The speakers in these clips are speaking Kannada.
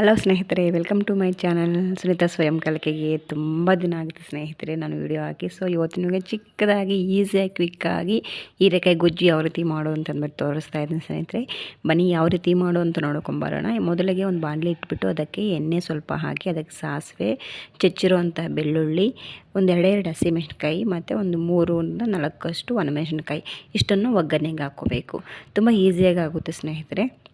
ಹಲೋ ಸ್ನೇಹಿತರೆ, welcome to my channel. Sunita ಸ್ವಯಂ ಕಲಿಕೆಗೆ ತುಂಬ ದಿನ ಆಗುತ್ತೆ ಸ್ನೇಹಿತರೆ ನಾನು ವಿಡಿಯೋ ಹಾಕಿ. ಸೊ ಇವತ್ತಿನಗೆ ಚಿಕ್ಕದಾಗಿ ಈಸಿಯಾಗಿ ಕ್ವಿಕ್ಕಾಗಿ ಹೀರೆಕಾಯಿ ಗೊಜ್ಜು ಯಾವ ರೀತಿ ಮಾಡು ಅಂತಂದ್ಬಿಟ್ಟು ತೋರಿಸ್ತಾ ಇದ್ದೀನಿ ಸ್ನೇಹಿತರೆ. ಬನ್ನಿ ಯಾವ ರೀತಿ ಮಾಡು ಅಂತ ನೋಡ್ಕೊಂಬರೋಣ ಮೊದಲಿಗೆ ಒಂದು ಬಾಣಲಿ ಇಟ್ಬಿಟ್ಟು ಅದಕ್ಕೆ ಎಣ್ಣೆ ಸ್ವಲ್ಪ ಹಾಕಿ, ಅದಕ್ಕೆ ಸಾಸಿವೆ, ಚಚ್ಚಿರುವಂಥ ಬೆಳ್ಳುಳ್ಳಿ, ಒಂದು ಎರಡೆರಡು ಹಸಿಮೆಣ್ಸಿನ್ಕಾಯಿ, ಮತ್ತು ಒಂದು ಮೂರರಿಂದ ನಾಲ್ಕಷ್ಟು ಒಣಮೆಣ್ಸಿನ್ಕಾಯಿ. ಇಷ್ಟನ್ನು ಒಗ್ಗರಣೆಗೆ ಹಾಕ್ಕೋಬೇಕು. ತುಂಬ ಈಸಿಯಾಗಿ ಆಗುತ್ತೆ ಸ್ನೇಹಿತರೆ.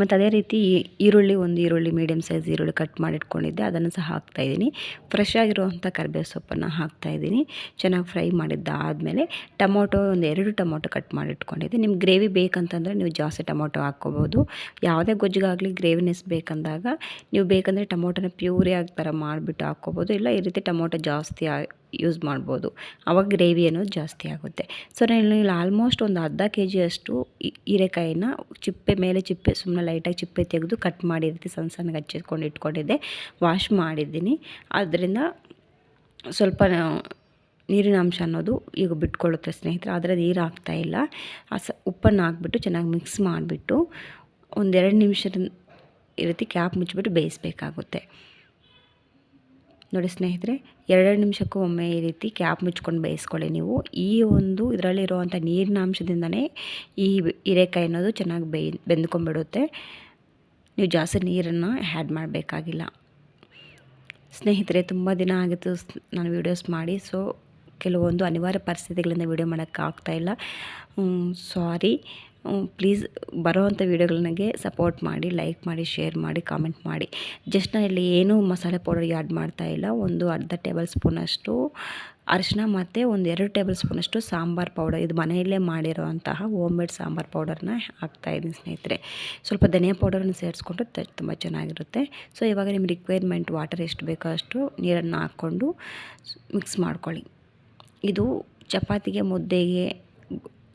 ಮತ್ತು ಅದೇ ರೀತಿ ಈರುಳ್ಳಿ ಒಂದು ಈರುಳ್ಳಿ ಮೀಡಿಯಮ್ ಸೈಜ್ ಈರುಳ್ಳಿ ಕಟ್ ಮಾಡಿಟ್ಕೊಂಡಿದ್ದೆ, ಅದನ್ನು ಸಹ ಹಾಕ್ತಾಯಿದ್ದೀನಿ ಫ್ರೆಶ್ ಆಗಿರುವಂಥ ಕರಿಬೇವು ಸೊಪ್ಪನ್ನು ಹಾಕ್ತಾಯಿದ್ದೀನಿ ಚೆನ್ನಾಗಿ ಫ್ರೈ ಮಾಡಿದ್ದಾದಮೇಲೆ ಟೊಮೊಟೊ ಒಂದು ಎರಡು ಟೊಮೊಟೊ ಕಟ್ ಮಾಡಿಟ್ಕೊಂಡಿದ್ದೆ. ನಿಮ್ಗೆ ಗ್ರೇವಿ ಬೇಕಂತಂದರೆ ನೀವು ಜಾಸ್ತಿ ಟೊಮೊಟೊ ಹಾಕ್ಕೋಬೋದು. ಯಾವುದೇ ಗೊಜ್ಜಿಗಾಗಲಿ ಗ್ರೇವಿನೆಸ್ ಬೇಕಂದಾಗ, ನೀವು ಬೇಕಂದರೆ ಟೊಮೊಟೊನ ಪ್ಯೂರಿ ಆಗಿ ಥರ ಮಾಡಿಬಿಟ್ಟು ಹಾಕ್ಕೋಬೋದು. ಇಲ್ಲ ಈ ರೀತಿ ಟೊಮೊಟೊ ಜಾಸ್ತಿ ಯೂಸ್ ಮಾಡ್ಬೋದು. ಆವಾಗ ಗ್ರೇವಿ ಅನ್ನೋದು ಜಾಸ್ತಿ ಆಗುತ್ತೆ. ಸೊ ನಾನು ಇಲ್ಲಿ ಆಲ್ಮೋಸ್ಟ್ ಒಂದು ಅರ್ಧ ಕೆ ಜಿಯಷ್ಟು ಹೀರೆಕಾಯಿನ ಚಿಪ್ಪೆ ಮೇಲೆ ಚಿಪ್ಪೆ ಸುಮ್ಮನೆ ಲೈಟಾಗಿ ಚಿಪ್ಪೆ ತೆಗೆದು ಕಟ್ ಮಾಡಿರ್ತಿ ಸಣ್ಣ ಸಣ್ಣಗೆ ಹಚ್ಚಿಟ್ಕೊಂಡು ಇಟ್ಕೊಂಡಿದ್ದೆ. ವಾಶ್ ಮಾಡಿದ್ದೀನಿ. ಅದರಿಂದ ಸ್ವಲ್ಪ ನೀರಿನ ಅಂಶ ಅನ್ನೋದು ಈಗ ಬಿಟ್ಕೊಳ್ಳುತ್ತೆ ಸ್ನೇಹಿತರೆ. ಆದರೆ ನೀರು ಹಾಕ್ತಾಯಿಲ್ಲ ಆ ಸ, ಉಪ್ಪನ್ನು ಹಾಕ್ಬಿಟ್ಟು ಚೆನ್ನಾಗಿ ಮಿಕ್ಸ್ ಮಾಡಿಬಿಟ್ಟು ಒಂದೆರಡು ನಿಮಿಷದ ಈ ರೀತಿ ಕ್ಯಾಪ್ ಮುಚ್ಚಿಬಿಟ್ಟು ಬೇಯಿಸಬೇಕಾಗುತ್ತೆ. ನೋಡಿ ಸ್ನೇಹಿತರೆ, ಎರಡೆರಡು ನಿಮಿಷಕ್ಕೂ ಒಮ್ಮೆ ಈ ರೀತಿ ಕ್ಯಾಪ್ ಮುಚ್ಕೊಂಡು ಬೇಯಿಸ್ಕೊಳ್ಳಿ ನೀವು. ಈ ಒಂದು ಇದರಲ್ಲಿರುವಂಥ ನೀರಿನ ಅಂಶದಿಂದನೇ ಈ ಹೀರೆಕಾಯಿ ಅನ್ನೋದು ಚೆನ್ನಾಗಿ ಬೇಯ್, ಬೆಂದ್ಕೊಂಡ್ಬಿಡುತ್ತೆ. ನೀವು ಜಾಸ್ತಿ ನೀರನ್ನು ಆ್ಯಡ್ ಮಾಡಬೇಕಾಗಿಲ್ಲ. ಸ್ನೇಹಿತರೆ, ತುಂಬ ದಿನ ಆಗಿತ್ತು ನಾನು ವೀಡಿಯೋಸ್ ಮಾಡಿ, ಸೊ ಕೆಲವೊಂದು ಅನಿವಾರ್ಯ ಪರಿಸ್ಥಿತಿಗಳಿಂದ ವೀಡಿಯೋ ಮಾಡೋಕ್ಕಾಗ್ತಾಯಿಲ್ಲ ಸಾರಿ. ಪ್ಲೀಸ್ ಬರೋವಂಥ ವೀಡಿಯೋಗಳನ್ನಗೆ ಸಪೋರ್ಟ್ ಮಾಡಿ ಲೈಕ್ ಮಾಡಿ ಶೇರ್ ಮಾಡಿ ಕಾಮೆಂಟ್ ಮಾಡಿ. ಜಸ್ಟ್ ನಾನು ಇಲ್ಲಿ ಏನೂ ಮಸಾಲೆ ಪೌಡರ್ ಆ್ಯಡ್ ಮಾಡ್ತಾ ಇಲ್ಲ. ಒಂದು ಅರ್ಧ ಟೇಬಲ್ ಸ್ಪೂನಷ್ಟು ಅರಿಶಿನ ಮತ್ತು ಒಂದು ಎರಡು ಟೇಬಲ್ ಸ್ಪೂನಷ್ಟು ಸಾಂಬಾರು ಪೌಡರ್ ಇದು ಮನೆಯಲ್ಲೇ ಮಾಡಿರೋವಂತಹ ಹೋಮ್ ಮೇಡ್ ಸಾಂಬಾರು ಪೌಡರ್ನ ಹಾಕ್ತಾಯಿದ್ದೀನಿ ಸ್ನೇಹಿತರೆ. ಸ್ವಲ್ಪ ಧನಿಯಾ ಪೌಡರನ್ನು ಸೇರಿಸ್ಕೊಂಡು ತುಂಬ ಚೆನ್ನಾಗಿರುತ್ತೆ. ಸೊ ಇವಾಗ ನಿಮ್ಮ ರಿಕ್ವೈರ್ಮೆಂಟ್ ವಾಟರ್ ಎಷ್ಟು ಬೇಕೋ ಅಷ್ಟು ನೀರನ್ನು ಹಾಕ್ಕೊಂಡು ಮಿಕ್ಸ್ ಮಾಡ್ಕೊಳ್ಳಿ. ಇದು ಚಪಾತಿಗೆ, ಮುದ್ದೆಗೆ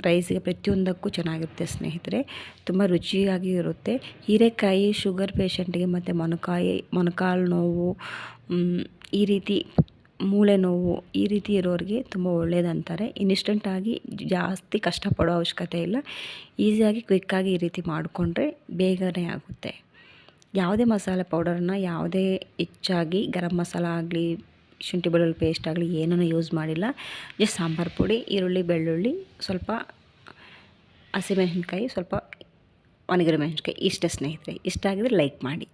ರೈಸಿಗೆ ಪ್ರತಿಯೊಂದಕ್ಕೂ ಚೆನ್ನಾಗಿರುತ್ತೆ ಸ್ನೇಹಿತರೆ. ತುಂಬ ರುಚಿಯಾಗಿ ಇರುತ್ತೆ. ಹೀರೆಕಾಯಿ ಶುಗರ್ ಪೇಷಂಟ್ಗೆ ಮತ್ತು ಮೊಣಕಾಯಿ, ಮೊಣಕಾಲು ನೋವು ಈ ರೀತಿ ಮೂಳೆ ನೋವು, ಈ ರೀತಿ ಇರೋರಿಗೆ ತುಂಬ ಒಳ್ಳೆಯದಂತಾರೆ ಇನ್ಸ್ಟೆಂಟಾಗಿ ಜಾಸ್ತಿ ಕಷ್ಟಪಡೋ ಅವಶ್ಯಕತೆ ಇಲ್ಲ. ಈಸಿಯಾಗಿ ಕ್ವಿಕ್ಕಾಗಿ ಈ ರೀತಿ ಮಾಡಿಕೊಂಡ್ರೆ ಬೇಗನೆ ಆಗುತ್ತೆ. ಯಾವುದೇ ಮಸಾಲೆ ಪೌಡರನ್ನ ಯಾವುದೇ ಹೆಚ್ಚಾಗಿ ಗರಂ ಮಸಾಲ ಆಗಲಿ ಶುಂಠಿ ಬೆಳ್ಳುಳ್ಳಿ ಪೇಸ್ಟ್ ಆಗಲಿ ಏನೂ ಯೂಸ್ ಮಾಡಿಲ್ಲ. ಜಸ್ಟ್ ಸಾಂಬಾರು ಪುಡಿ, ಈರುಳ್ಳಿ, ಬೆಳ್ಳುಳ್ಳಿ, ಸ್ವಲ್ಪ ಹಸಿಮೆಣಸಿನ್ಕಾಯಿ, ಸ್ವಲ್ಪ ಒಣಗಿರೋ ಮೆಣಸಿನ್ಕಾಯಿ, ಇಷ್ಟ ಸ್ನೇಹಿತರೆ. ಇಷ್ಟ ಆಗಿದ್ರೆ ಲೈಕ್ ಮಾಡಿ.